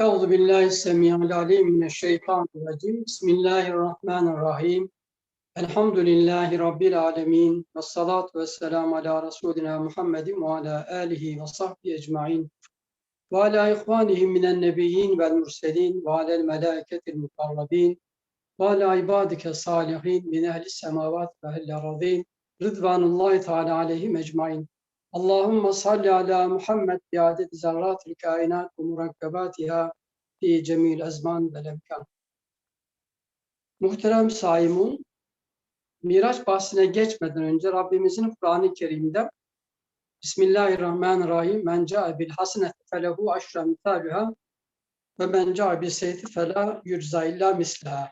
Euzu billahi semi'il alim mineşşeytanirracim. Bismillahirrahmanirrahim. Elhamdülillahi rabbil alamin. Ves salatu vesselam ala resulina Muhammedin ve ala alihi ve sahbihi ecmaîn. Ve ala ihvanihim minen nebiyyin vel murselin ve alel melâiketil mukarrabin ve ala ibadike salihin min ehli semavat ve ehli aradin. Rıdvanullahi Teala aleyhim ecmaîn. Allahümme salli ala Muhammed bi adedi zerratil kainat ve murakkabatiha fi cemil ezman ve lemkan. Muhterem saimun, Miraç bahsine geçmeden önce Rabbimizin Kur'an-ı Kerim'de Bismillahirrahmanirrahim. Men ca'a bil haseneti felehu aşra mithaluha ve men ca'a bil seyti fela yurza illa mislaha.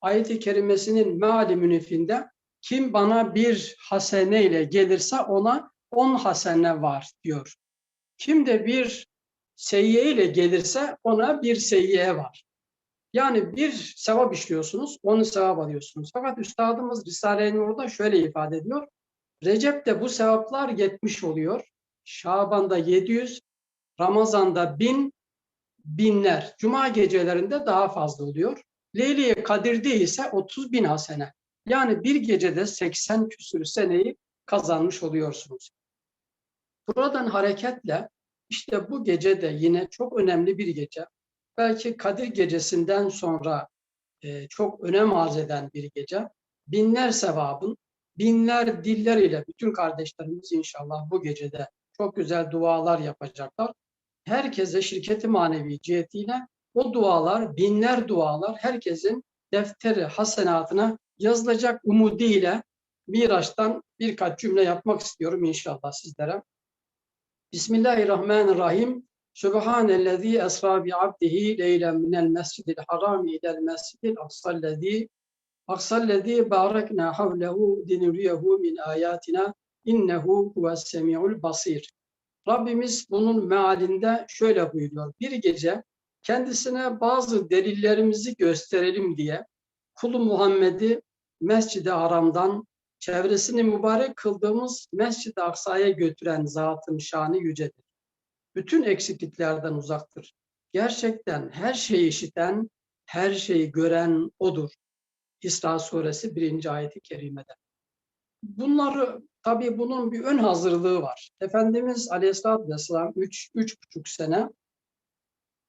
Ayet-i kerimesinin meali münifinde kim bana bir hasene ile gelirse ona on hasene var diyor. Kim de bir seyyiye ile gelirse ona bir seyyiye var. Yani bir sevap işliyorsunuz, onu sevap alıyorsunuz. Fakat Üstadımız Risale-i Nur'da şöyle ifade ediyor. Recep'te bu sevaplar 70 oluyor. Şaban'da 700, Ramazan'da 1000, binler. Cuma gecelerinde daha fazla oluyor. Leyli Kadir'de ise 30 bin hasene. Yani bir gecede 80 küsür seneyi kazanmış oluyorsunuz. Buradan hareketle işte bu gece de yine çok önemli bir gece. Belki Kadir gecesinden sonra e, çok önem arz eden bir gece. Binler sevabın, binler diller ile bütün kardeşlerimiz inşallah bu gecede çok güzel dualar yapacaklar. Herkese şirketi manevi cihetiyle o dualar, binler dualar herkesin defteri hasenatına yazılacak umudiyle Miraç'tan birkaç cümle yapmak istiyorum inşallah sizlere. Bismillahirrahmanirrahim. Subhanellezi esra bi abdihi leylen minel mescidil harami ilel mescidil aksallezi aksallezi barakna havlehu dinuriyehu min ayatina innehu huves semiul basir. Rabbimiz bunun mealinde şöyle buyuruyor. Bir gece kendisine bazı delillerimizi gösterelim diye kulu Muhammed'i Mescid-i Haram'dan çevresini mübarek kıldığımız Mescid-i Aksa'ya götüren zatın şanı yücedir. Bütün eksikliklerden uzaktır. Gerçekten her şeyi işiten, her şeyi gören O'dur. İsra suresi 1. ayeti kerimede. Bunları tabii bunun bir ön hazırlığı var. Efendimiz Aleyhisselatü Vesselam 3 buçuk sene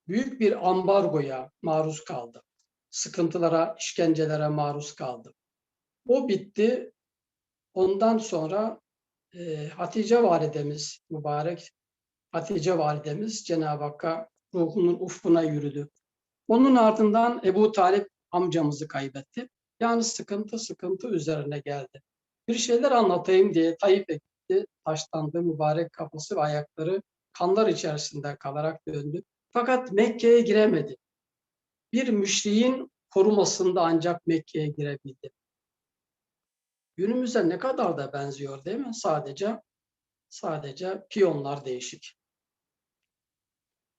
büyük bir ambargoya maruz kaldı. Sıkıntılara, işkencelere maruz kaldı. O bitti. Ondan sonra e, Hatice validemiz mübarek Hatice validemiz Cenab-ı Hakk'a ruhunun ufkuna yürüdü. Onun ardından Ebu Talip amcamızı kaybetti. Yani sıkıntı sıkıntı üzerine geldi. Bir şeyler anlatayım diye Tayyip'e gitti. Taşlandı mübarek kafası ve ayakları kanlar içerisinde kalarak döndü. Fakat Mekke'ye giremedi. Bir müşriğin korumasında ancak Mekke'ye girebildi. Günümüze ne kadar da benziyor değil mi? Sadece sadece piyonlar değişik.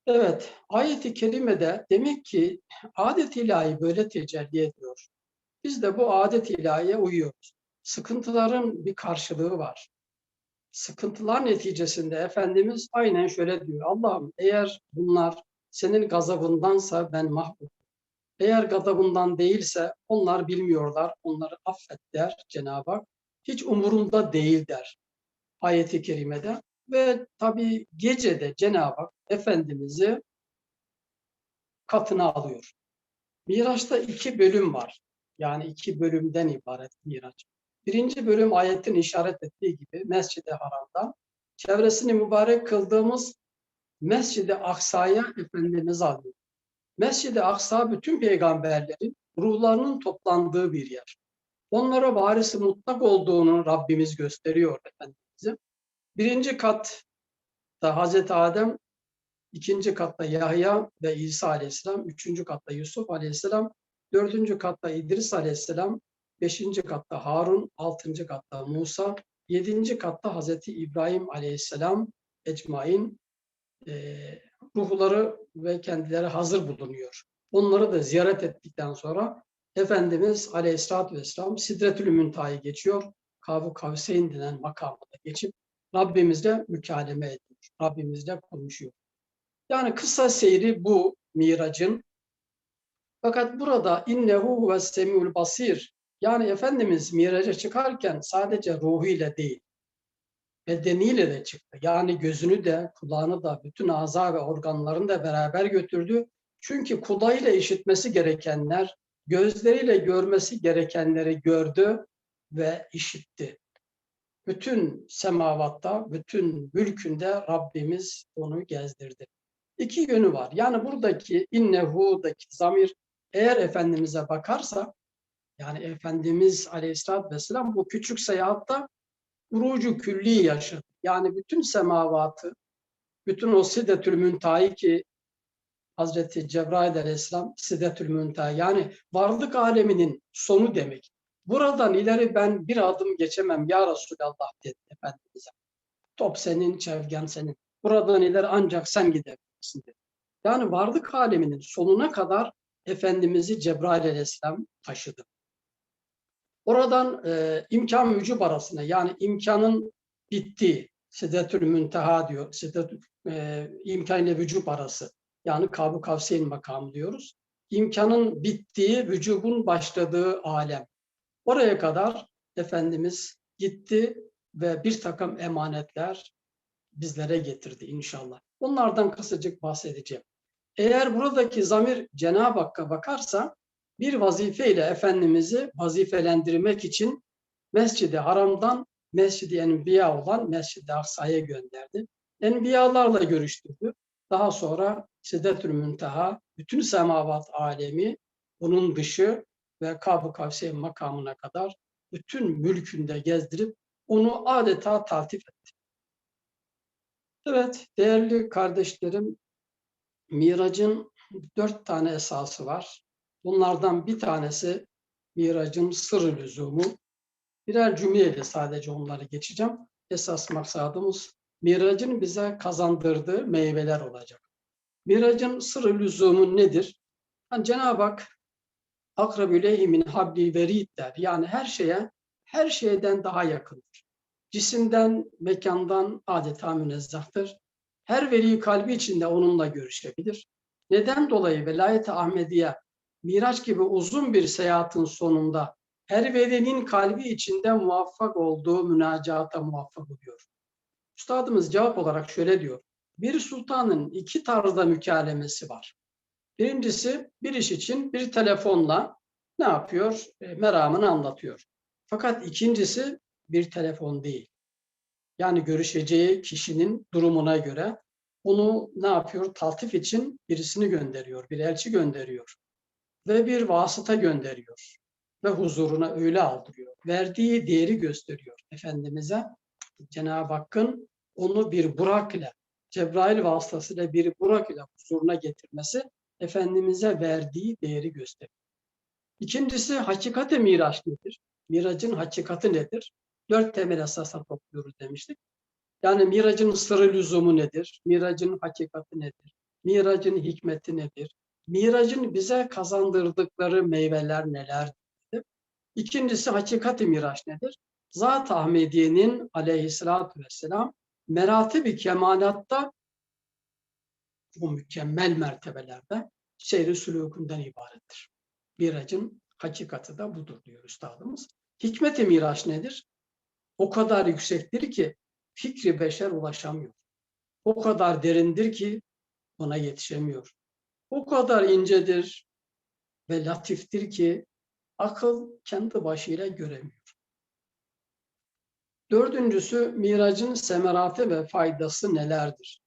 Evet, ayet-i kerimede demek ki adet ilahi böyle tecelli ediyor. Biz de bu adet ilahiye uyuyoruz. Sıkıntıların bir karşılığı var. Sıkıntılar neticesinde Efendimiz aynen şöyle diyor. Allah'ım eğer bunlar senin gazabındansa ben mahvolum. Eğer gadabından değilse onlar bilmiyorlar, onları affet der Cenab-ı Hak. Hiç umurumda değil der ayeti kerimede. Ve tabi gecede Cenab-ı Hak Efendimiz'i katına alıyor. Miraç'ta iki bölüm var. Yani iki bölümden ibaret Miraç. Birinci bölüm ayetin işaret ettiği gibi Mescid-i Haram'da çevresini mübarek kıldığımız Mescid-i Aksa'ya Efendimiz alıyor. Mescid-i Aksa bütün peygamberlerin ruhlarının toplandığı bir yer. Onlara varisi mutlak olduğunu Rabbimiz gösteriyor Efendimiz'e. Birinci katta Hazreti Adem, ikinci katta Yahya ve İsa Aleyhisselam, üçüncü katta Yusuf Aleyhisselam, dördüncü katta İdris Aleyhisselam, beşinci katta Harun, altıncı katta Musa, yedinci katta Hazreti İbrahim Aleyhisselam ecmain e, ruhları ve kendileri hazır bulunuyor. Onları da ziyaret ettikten sonra Efendimiz Aleyhisselatü Vesselam Sidretül Müntaha'yı geçiyor. Kavu Kavseyn denen makamına geçip Rabbimizle mükaleme ediyor. Rabbimizle konuşuyor. Yani kısa seyri bu miracın. Fakat burada innehu ve semiul basir yani Efendimiz miraca çıkarken sadece ruhuyla değil, bedeniyle de çıktı. Yani gözünü de, kulağını da, bütün aza ve organlarını da beraber götürdü. Çünkü kulağıyla işitmesi gerekenler, gözleriyle görmesi gerekenleri gördü ve işitti. Bütün semavatta, bütün mülkünde Rabbimiz onu gezdirdi. İki yönü var. Yani buradaki innehu'daki zamir eğer Efendimiz'e bakarsa yani Efendimiz Aleyhisselatü Vesselam bu küçük seyahatta urucu külli yaşadı. Yani bütün semavatı, bütün o Sidetül Müntaha'yı ki Hazreti Cebrail Aleyhisselam Sidetül Müntaha yani varlık aleminin sonu demek. Buradan ileri ben bir adım geçemem ya Resulallah dedi Efendimiz'e. Top senin, çevgen senin. Buradan ileri ancak sen gidebilirsin dedi. Yani varlık aleminin sonuna kadar Efendimiz'i Cebrail Aleyhisselam taşıdı. Oradan e, imkan vücub arasına yani imkanın bittiği Sidetül Münteha diyor. Sidetül, e, imkan ile vücub arası. Yani Kabu Kavseyn makamı diyoruz. İmkanın bittiği, vücubun başladığı alem. Oraya kadar Efendimiz gitti ve bir takım emanetler bizlere getirdi inşallah. Onlardan kısacık bahsedeceğim. Eğer buradaki zamir Cenab-ı Hakk'a bakarsa bir vazifeyle Efendimiz'i vazifelendirmek için Mescid-i Haram'dan Mescid-i Enbiya olan Mescid-i Aksa'ya gönderdi. Enbiyalarla görüştürdü. Daha sonra Sidetül Münteha, bütün semavat alemi, onun dışı ve Kab-ı Kavseyn makamına kadar bütün mülkünde gezdirip onu adeta taltif etti. Evet, değerli kardeşlerim, Miracın dört tane esası var. Bunlardan bir tanesi miracın sırrı lüzumu. Birer cümleyle sadece onları geçeceğim. Esas maksadımız miracın bize kazandırdığı meyveler olacak. Miracın sırrı lüzumu nedir? Yani Cenab-ı Hak akrabü leyhimin habli verid der. Yani her şeye, her şeyden daha yakındır. Cisimden, mekandan adeta münezzahtır. Her veli kalbi içinde onunla görüşebilir. Neden dolayı velayet-i Ahmediye Miraç gibi uzun bir seyahatin sonunda her velinin kalbi içinde muvaffak olduğu münacata muvaffak oluyor. Üstadımız cevap olarak şöyle diyor. Bir sultanın iki tarzda mükalemesi var. Birincisi bir iş için bir telefonla ne yapıyor? E, meramını anlatıyor. Fakat ikincisi bir telefon değil. Yani görüşeceği kişinin durumuna göre onu ne yapıyor? Taltif için birisini gönderiyor, bir elçi gönderiyor ve bir vasıta gönderiyor ve huzuruna öyle aldırıyor. Verdiği değeri gösteriyor Efendimiz'e. Cenab-ı Hakk'ın onu bir Burak ile, Cebrail vasıtasıyla bir Burak ile huzuruna getirmesi Efendimiz'e verdiği değeri gösteriyor. İkincisi hakikati miraç nedir? Miracın hakikati nedir? Dört temel esasa topluyoruz demiştik. Yani miracın sırrı lüzumu nedir? Miracın hakikati nedir? Miracın hikmeti nedir? Miracın bize kazandırdıkları meyveler nelerdir? İkincisi hakikati miraç nedir? Zat-ı Ahmediye'nin aleyhissalatü vesselam merati kemalatta bu mükemmel mertebelerde seyri sülûkünden ibarettir. Miracın hakikati de budur diyor üstadımız. Hikmet-i miraç nedir? O kadar yüksektir ki fikri beşer ulaşamıyor. O kadar derindir ki ona yetişemiyor. O kadar incedir ve latiftir ki akıl kendi başıyla göremiyor. Dördüncüsü miracın semeratı ve faydası nelerdir?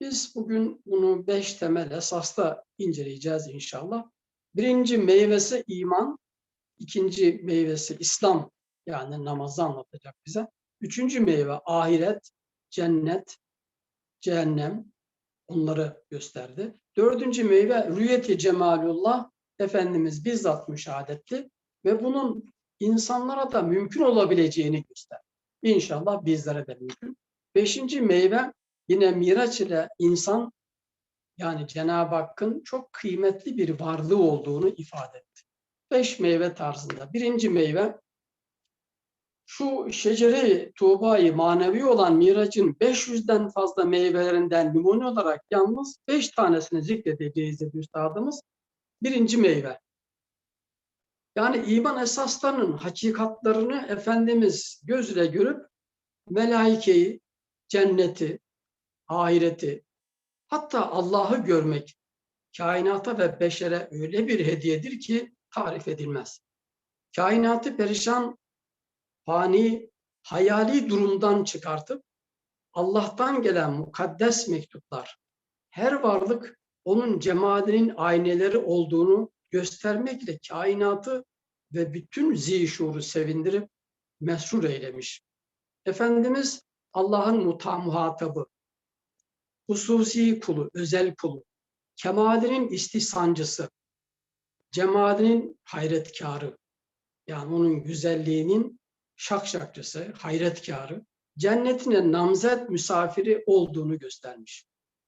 Biz bugün bunu beş temel esasta inceleyeceğiz inşallah. Birinci meyvesi iman, ikinci meyvesi İslam yani namazı anlatacak bize. Üçüncü meyve ahiret, cennet, cehennem onları gösterdi. Dördüncü meyve rüyeti cemalullah Efendimiz bizzat müşahedetti ve bunun insanlara da mümkün olabileceğini gösterdi. İnşallah bizlere de mümkün. Beşinci meyve yine Miraç ile insan yani Cenab-ı Hakk'ın çok kıymetli bir varlığı olduğunu ifade etti. Beş meyve tarzında. Birinci meyve şu şecere Tuğba'yı manevi olan miracın 500'den fazla meyvelerinden numune olarak yalnız 5 tanesini zikredeceğiz dedi üstadımız. Birinci meyve. Yani iman esaslarının hakikatlarını Efendimiz gözle görüp melaikeyi, cenneti, ahireti, hatta Allah'ı görmek kainata ve beşere öyle bir hediyedir ki tarif edilmez. Kainatı perişan, fani, hayali durumdan çıkartıp Allah'tan gelen mukaddes mektuplar, her varlık onun cemalinin ayneleri olduğunu göstermekle kainatı ve bütün zişuru sevindirip mesrur eylemiş. Efendimiz Allah'ın muta muhatabı, hususi kulu, özel kulu, kemalinin istihsancısı, cemalinin hayretkarı, yani onun güzelliğinin şakşakçısı, hayretkarı, cennetine namzet misafiri olduğunu göstermiş.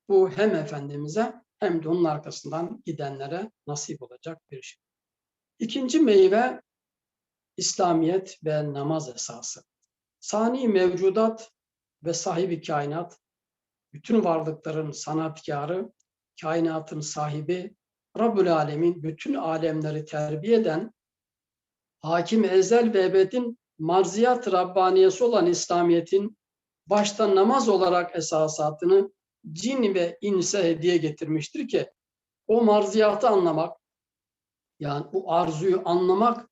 Bu hem Efendimiz'e hem de onun arkasından gidenlere nasip olacak bir şey. İkinci meyve İslamiyet ve namaz esası. Sani mevcudat ve sahibi kainat, bütün varlıkların sanatkarı, kainatın sahibi, Rabbül Alemin bütün alemleri terbiye eden, hakim ezel ve ebedin marziyat Rabbaniyesi olan İslamiyet'in başta namaz olarak esasatını cin ve inse hediye getirmiştir ki o marziyatı anlamak, yani o arzuyu anlamak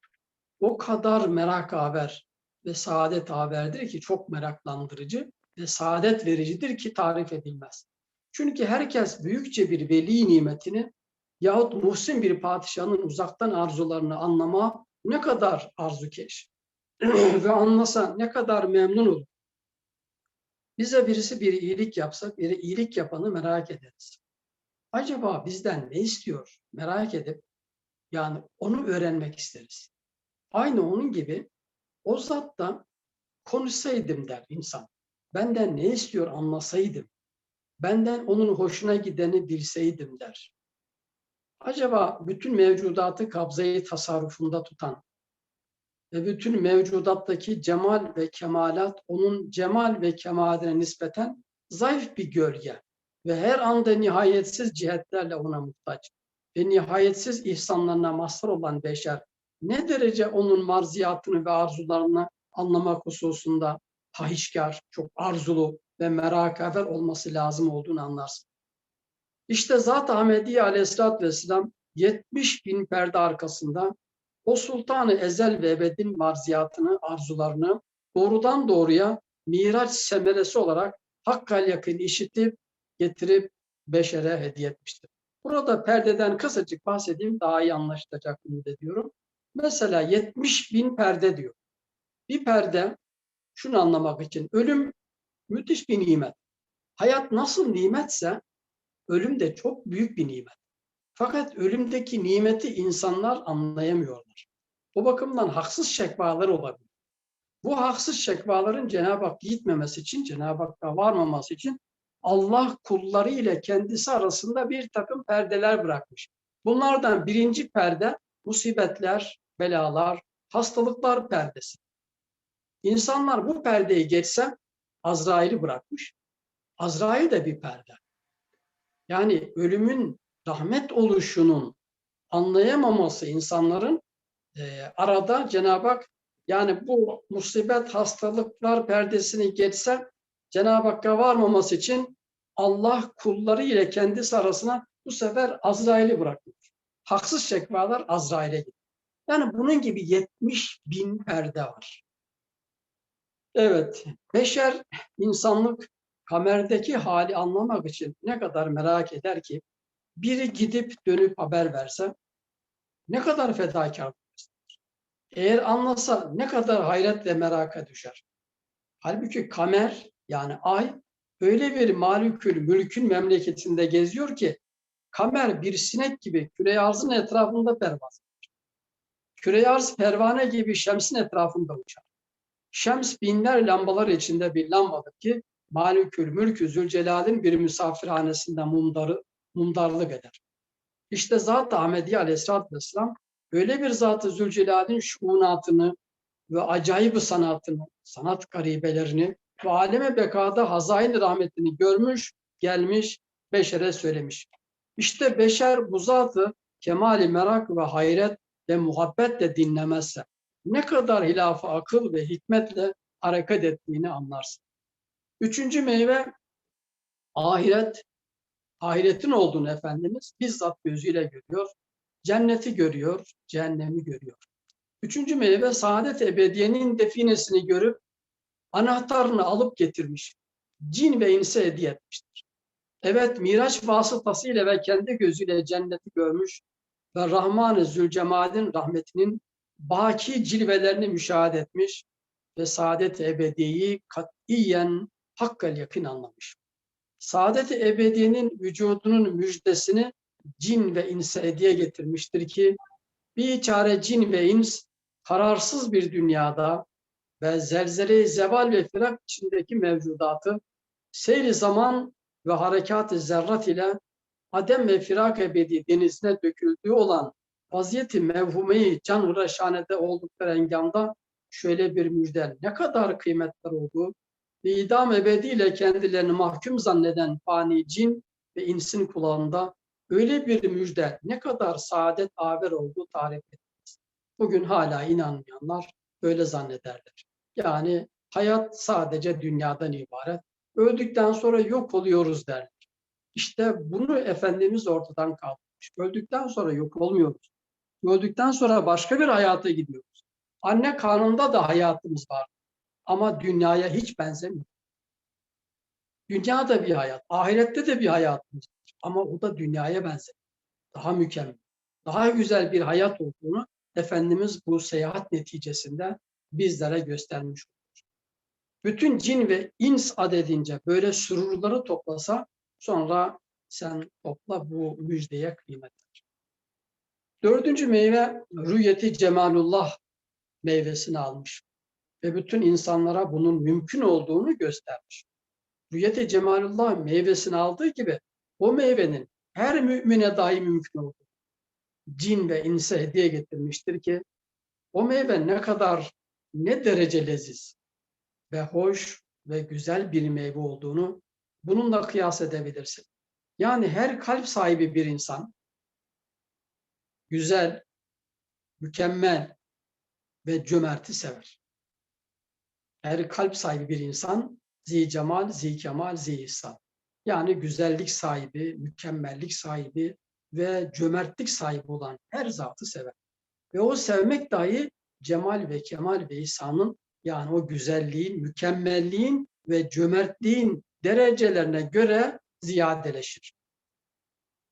o kadar merak haber ve saadet haberdir ki çok meraklandırıcı ve saadet vericidir ki tarif edilmez. Çünkü herkes büyükçe bir veli nimetini yahut muhsin bir padişahın uzaktan arzularını anlama ne kadar arzukeş ve anlasa ne kadar memnun olur. Bize birisi bir iyilik yapsa, biri iyilik yapanı merak ederiz. Acaba bizden ne istiyor? Merak edip yani onu öğrenmek isteriz. Aynı onun gibi o zatta konuşsaydım der insan. Benden ne istiyor anlasaydım. Benden onun hoşuna gideni bilseydim der. Acaba bütün mevcudatı kabzayı tasarrufunda tutan ve bütün mevcudattaki cemal ve kemalat onun cemal ve kemaline nispeten zayıf bir gölge ve her anda nihayetsiz cihetlerle ona muhtaç ve nihayetsiz ihsanlarına mazhar olan beşer ne derece onun marziyatını ve arzularını anlamak hususunda hahişkar, çok arzulu ve merakaber olması lazım olduğunu anlarsın. İşte Zat Ahmedi Aleyhisselatü Vesselam 70 bin perde arkasında o sultanı ezel ve ebedin marziyatını, arzularını doğrudan doğruya miraç semeresi olarak hakkal yakın işitip getirip beşere hediye etmiştir. Burada perdeden kısacık bahsedeyim daha iyi anlaşılacak umut ediyorum. Mesela 70 bin perde diyor. Bir perde şunu anlamak için ölüm müthiş bir nimet. Hayat nasıl nimetse ölüm de çok büyük bir nimet. Fakat ölümdeki nimeti insanlar anlayamıyorlar. O bakımdan haksız şekvalar olabilir. Bu haksız şekvaların Cenab-ı Hak gitmemesi için, Cenab-ı Hakk'a varmaması için Allah kulları ile kendisi arasında bir takım perdeler bırakmış. Bunlardan birinci perde musibetler, belalar, hastalıklar perdesi. İnsanlar bu perdeyi geçse Azrail'i bırakmış. Azrail de bir perde. Yani ölümün rahmet oluşunun anlayamaması insanların e, arada Cenab-ı Hak yani bu musibet hastalıklar perdesini geçse Cenab-ı Hakk'a varmaması için Allah kulları ile kendisi arasına bu sefer Azrail'i bırakmış. Haksız şekvalar Azrail'e gidiyor. Yani bunun gibi 70 bin perde var. Evet, beşer insanlık kamerdeki hali anlamak için ne kadar merak eder ki biri gidip dönüp haber verse ne kadar fedakar eğer anlasa ne kadar hayret ve meraka düşer. Halbuki kamer yani ay öyle bir malükül mülkün memleketinde geziyor ki kamer bir sinek gibi küre arzın etrafında pervaz Küre arz pervane gibi şemsin etrafında uçar. Şems binler lambalar içinde bir lambadır ki Malikül Mülkü Zülcelal'in bir misafirhanesinde mumdarı, mumdarlık eder. İşte Zat-ı Ahmedi Aleyhisselatü Vesselam öyle bir Zat-ı Zülcelal'in şuunatını, ve acayip sanatını, sanat garibelerini ve aleme bekada hazain rahmetini görmüş, gelmiş, beşere söylemiş. İşte beşer bu zatı kemali merak ve hayret ve muhabbetle dinlemezse ne kadar hilafı akıl ve hikmetle hareket ettiğini anlarsın. Üçüncü meyve ahiret. Ahiretin olduğunu Efendimiz bizzat gözüyle görüyor. Cenneti görüyor, cehennemi görüyor. Üçüncü meyve saadet ebediyenin definesini görüp anahtarını alıp getirmiş. Cin ve inse hediye etmiştir. Evet Miraç vasıtasıyla ve kendi gözüyle cenneti görmüş ve Rahman-ı Zülcemal'in rahmetinin baki cilvelerini müşahede etmiş ve saadet ebediyeyi katiyen hakkal yakın anlamış. Saadet-i ebediyenin vücudunun müjdesini cin ve inse hediye getirmiştir ki bir çare cin ve ins kararsız bir dünyada ve zelzele zeval ve firak içindeki mevcudatı seyri zaman ve harekat-ı zerrat ile adem ve firak ebedi denizine döküldüğü olan vaziyeti mevhumeyi can uğraşhanede oldukları engamda şöyle bir müjde. Ne kadar kıymetler olduğu ve idam ebediyle kendilerini mahkum zanneden fani cin ve insin kulağında öyle bir müjde ne kadar saadet haber olduğu tarif edilmez. Bugün hala inanmayanlar böyle zannederler. Yani hayat sadece dünyadan ibaret. Öldükten sonra yok oluyoruz derler. İşte bunu Efendimiz ortadan kaldırmış. Öldükten sonra yok olmuyoruz. Öldükten sonra başka bir hayata gidiyoruz. Anne karnında da hayatımız var. Ama dünyaya hiç benzemiyor. Dünya da bir hayat, ahirette de bir hayatımız. Ama o da dünyaya benzemiyor. Daha mükemmel, daha güzel bir hayat olduğunu Efendimiz bu seyahat neticesinde bizlere göstermiş olur. Bütün cin ve ins adedince böyle sürurları toplasa sonra sen topla bu müjdeye kıymet. Dördüncü meyve rüyeti cemalullah meyvesini almış ve bütün insanlara bunun mümkün olduğunu göstermiş. Rüyete cemalullah meyvesini aldığı gibi o meyvenin her mümine dahi mümkün olduğu cin ve inse hediye getirmiştir ki o meyve ne kadar ne derece leziz ve hoş ve güzel bir meyve olduğunu bununla kıyas edebilirsin. Yani her kalp sahibi bir insan güzel, mükemmel ve cömerti sever. Her kalp sahibi bir insan zi cemal, zi kemal, zi ihsan. Yani güzellik sahibi, mükemmellik sahibi ve cömertlik sahibi olan her zatı sever. Ve o sevmek dahi cemal ve kemal ve ihsanın yani o güzelliğin, mükemmelliğin ve cömertliğin derecelerine göre ziyadeleşir.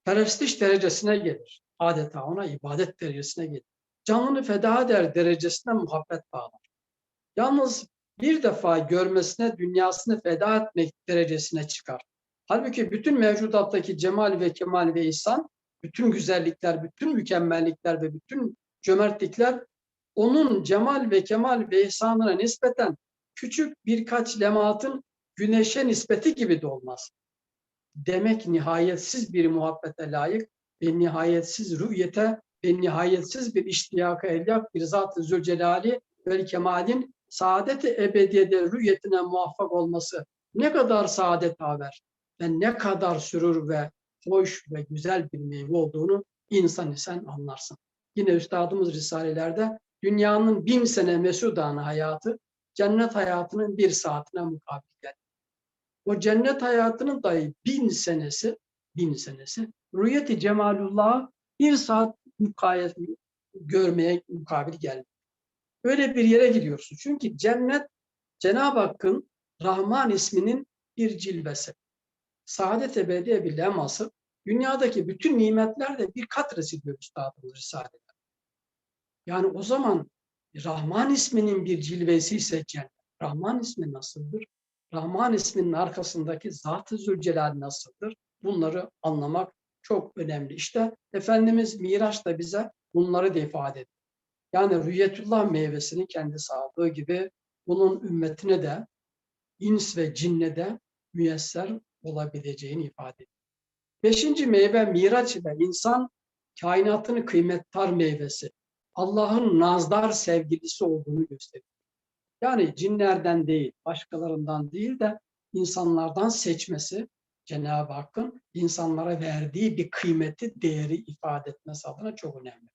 Perestiş derecesine gelir. Adeta ona ibadet derecesine gelir. Canını feda eder derecesine muhabbet bağlar. Yalnız bir defa görmesine, dünyasını feda etmek derecesine çıkar. Halbuki bütün mevcudattaki cemal ve kemal ve ihsan, bütün güzellikler, bütün mükemmellikler ve bütün cömertlikler onun cemal ve kemal ve ihsanına nispeten küçük birkaç lemaatın güneşe nispeti gibi de olmaz. Demek nihayetsiz bir muhabbete layık ve nihayetsiz rüyete ve nihayetsiz bir iştiyaka elyak bir Zat-ı Zülcelali ve Kemal'in saadet-i ebediyede rüyetine muvaffak olması ne kadar saadet haber ve ne kadar sürür ve hoş ve güzel bir meyve olduğunu insan isen anlarsın. Yine üstadımız Risalelerde dünyanın bin sene mesudanı hayatı cennet hayatının bir saatine mukabil gelir. O cennet hayatının dahi bin senesi, bin senesi rüyeti cemalullah bir saat mukayet görmeye mukabil geldi. Öyle bir yere gidiyorsun. Çünkü cennet Cenab-ı Hakk'ın Rahman isminin bir cilvesi. Saadet ebediye bir leması. Dünyadaki bütün nimetler de bir katresi diyor Üstadımız Risale'de. Yani o zaman Rahman isminin bir cilvesi ise cennet. Rahman ismi nasıldır? Rahman isminin arkasındaki Zat-ı Zülcelal nasıldır? Bunları anlamak çok önemli. İşte Efendimiz Miraç'ta bize bunları da ifade ediyor. Yani rüyetullah meyvesini kendi sağlığı gibi bunun ümmetine de ins ve cinne de müyesser olabileceğini ifade ediyor. Beşinci meyve miraç ile insan kainatını kıymettar meyvesi. Allah'ın nazdar sevgilisi olduğunu gösteriyor. Yani cinlerden değil, başkalarından değil de insanlardan seçmesi Cenab-ı Hakk'ın insanlara verdiği bir kıymeti, değeri ifade etmesi adına çok önemli.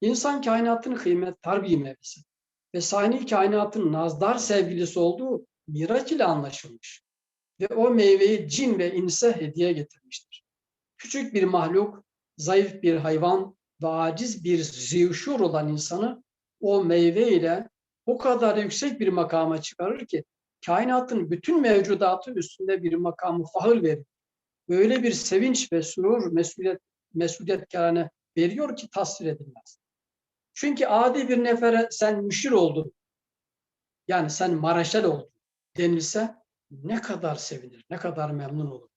İnsan kainatın kıymettar bir mevkisi ve sani kainatın nazdar sevgilisi olduğu miraç ile anlaşılmış. Ve o meyveyi cin ve inse hediye getirmiştir. Küçük bir mahluk, zayıf bir hayvan ve aciz bir zivşur olan insanı o meyve ile o kadar yüksek bir makama çıkarır ki kainatın bütün mevcudatı üstünde bir makamı fahır verir. Böyle bir sevinç ve surur mesuliyet, mesuliyetkarane veriyor ki tasvir edilmez. Çünkü adi bir nefere sen müşir oldun, yani sen maraşal oldun denilse ne kadar sevinir, ne kadar memnun olur.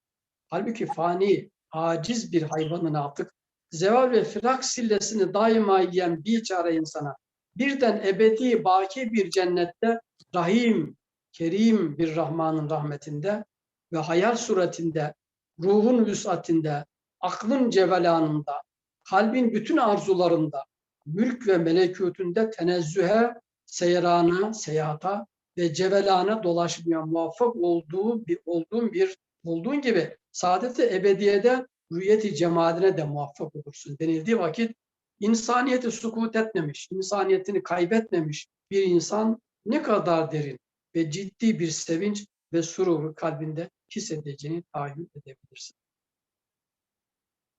Halbuki fani, aciz bir hayvanın artık zeval ve firak sillesini daima yiyen bir çare insana birden ebedi baki bir cennette rahim, kerim bir Rahman'ın rahmetinde ve hayal suretinde, ruhun vüsatinde, aklın cevelanında, kalbin bütün arzularında, mülk ve melekutünde tenezzühe, seyrana, seyahata ve cevelana dolaşmaya muvaffak olduğu bir olduğun bir olduğun gibi saadeti ebediyede rüyeti cemaline de muvaffak olursun denildiği vakit insaniyeti sukut etmemiş, insaniyetini kaybetmemiş bir insan ne kadar derin ve ciddi bir sevinç ve sururu kalbinde hissedeceğini tahayyül edebilirsin.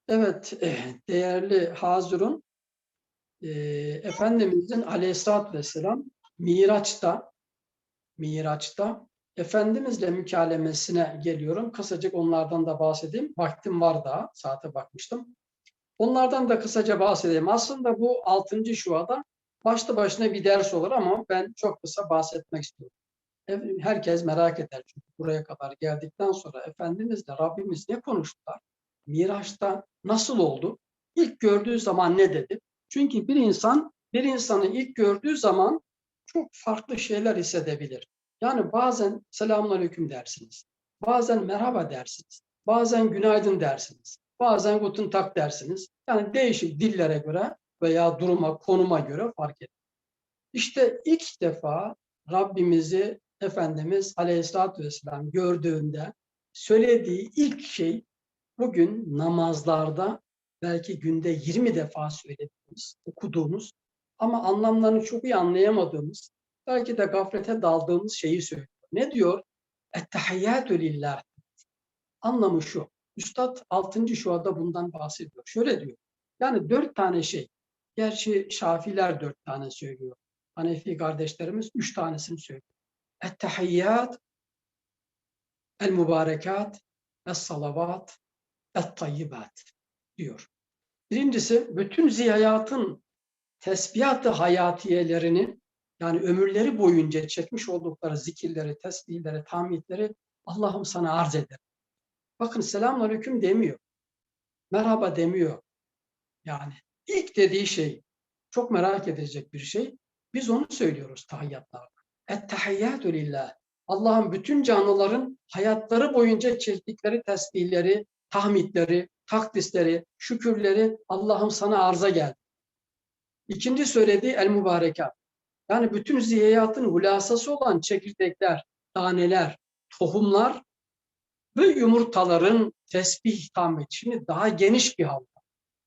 Evet, değerli Hazırun, e, Efendimizin aleyhissalatü vesselam Miraç'ta Miraç'ta Efendimizle mükalemesine geliyorum. Kısacık onlardan da bahsedeyim. Vaktim var daha. Saate bakmıştım. Onlardan da kısaca bahsedeyim. Aslında bu 6. şuada başta başına bir ders olur ama ben çok kısa bahsetmek istiyorum. Herkes merak eder çünkü buraya kadar geldikten sonra Efendimizle Rabbimiz ne konuştular? Miraç'ta nasıl oldu? İlk gördüğü zaman ne dedi? Çünkü bir insan bir insanı ilk gördüğü zaman çok farklı şeyler hissedebilir. Yani bazen selamünaleyküm dersiniz. Bazen merhaba dersiniz. Bazen günaydın dersiniz. Bazen guten tag dersiniz. Yani değişik dillere göre veya duruma, konuma göre fark eder. İşte ilk defa Rabbimizi Efendimiz Aleyhisselatü Vesselam gördüğünde söylediği ilk şey bugün namazlarda belki günde 20 defa söylediğimiz, okuduğumuz ama anlamlarını çok iyi anlayamadığımız, belki de gaflete daldığımız şeyi söylüyor. Ne diyor? Ettehiyyatü lillah. Anlamı şu. Üstad 6. şuada bundan bahsediyor. Şöyle diyor. Yani dört tane şey. Gerçi Şafiler dört tane söylüyor. Hanefi kardeşlerimiz üç tanesini söylüyor. Ettehiyyat, el mübarekat, es salavat, et tayyibat diyor. Birincisi bütün ziyayatın tesbihat-ı hayatiyelerini yani ömürleri boyunca çekmiş oldukları zikirleri, tesbihleri, tahmidleri Allah'ım sana arz eder. Bakın selamun aleyküm demiyor. Merhaba demiyor. Yani ilk dediği şey çok merak edecek bir şey. Biz onu söylüyoruz tahiyyatlarda. Ettehiyyatü lillah. Allah'ın bütün canlıların hayatları boyunca çektikleri tesbihleri, tahmidleri, takdisleri, şükürleri Allah'ım sana arza geldi. İkinci söylediği el mübarekat. Yani bütün ziyayatın hulasası olan çekirdekler, taneler, tohumlar ve yumurtaların tesbih tahmid. Şimdi daha geniş bir halka.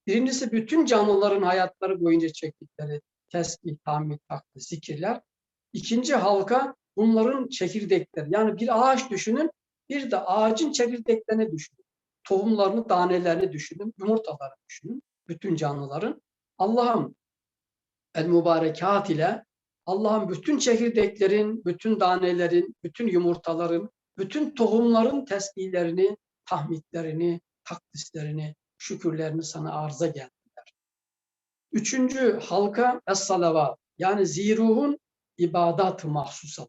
Birincisi bütün canlıların hayatları boyunca çektikleri tesbih, tahmid, takdis, zikirler. İkinci halka bunların çekirdekleri. Yani bir ağaç düşünün, bir de ağacın çekirdeklerini düşünün. Tohumlarını, tanelerini düşünün, yumurtalarını düşünün. Bütün canlıların. Allah'ım el mübarekat ile Allah'ın bütün çekirdeklerin, bütün tanelerin, bütün yumurtaların, bütün tohumların tesbihlerini, tahmidlerini, takdislerini, şükürlerini sana arza geldiler. Üçüncü halka es-salavat yani ziruhun ibadat mahsusat.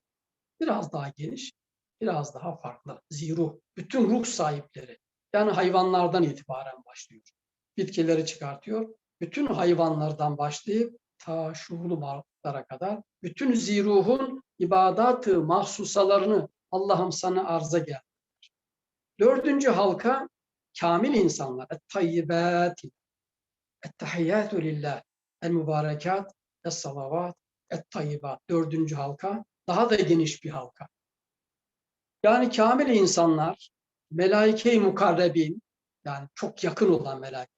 Biraz daha geniş, biraz daha farklı. Ziruh, bütün ruh sahipleri. Yani hayvanlardan itibaren başlıyor. Bitkileri çıkartıyor. Bütün hayvanlardan başlayıp ta şuurlu varlıklara kadar bütün ziruhun ibadatı mahsusalarını Allah'ım sana arza geldiler. Dördüncü halka kamil insanlar. Et-tayyibat. Et-tahiyyatü lillah. el mübarekat, es salavat, et tayyibat. Dördüncü halka daha da geniş bir halka. Yani kamil insanlar, melaike-i mukarrebin, yani çok yakın olan melaike,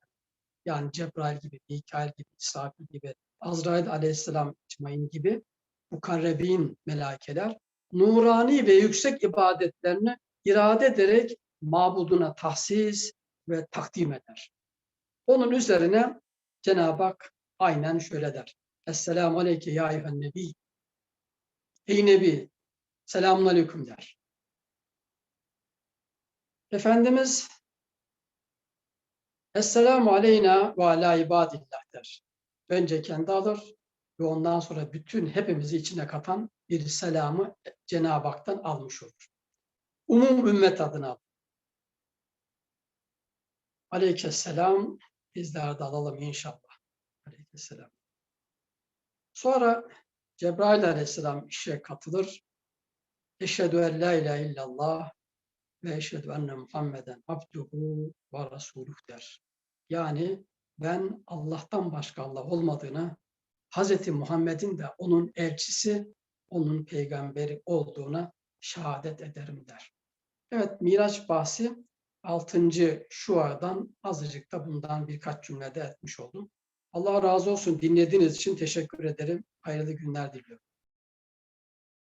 yani Cebrail gibi, Mikail gibi, İsrafil gibi, Azrail aleyhisselam ecmain gibi mukarrebin melaikeler, nurani ve yüksek ibadetlerini irade ederek mabuduna tahsis ve takdim eder. Onun üzerine Cenab-ı Hak aynen şöyle der. Esselamu aleyke ya eyyühen nebi. Ey Nebi, selamun aleyküm der. Efendimiz Esselamu aleyna ve ala ibadillah der. Önce kendi alır ve ondan sonra bütün hepimizi içine katan bir selamı Cenab-ı Hak'tan almış olur. Umum ümmet adına. Aleykesselam bizler de alalım inşallah. Aleykesselam. Sonra Cebrail aleyhisselam işe katılır. Eşhedü en la ilahe illallah ve eşhedü enne Muhammeden abduhu ve resuluh der. Yani ben Allah'tan başka Allah olmadığını, Hazreti Muhammed'in de onun elçisi, onun peygamberi olduğuna şehadet ederim der. Evet, Miraç bahsi 6. şuadan azıcık da bundan birkaç cümlede etmiş oldum. Allah razı olsun dinlediğiniz için teşekkür ederim. Hayırlı günler diliyorum.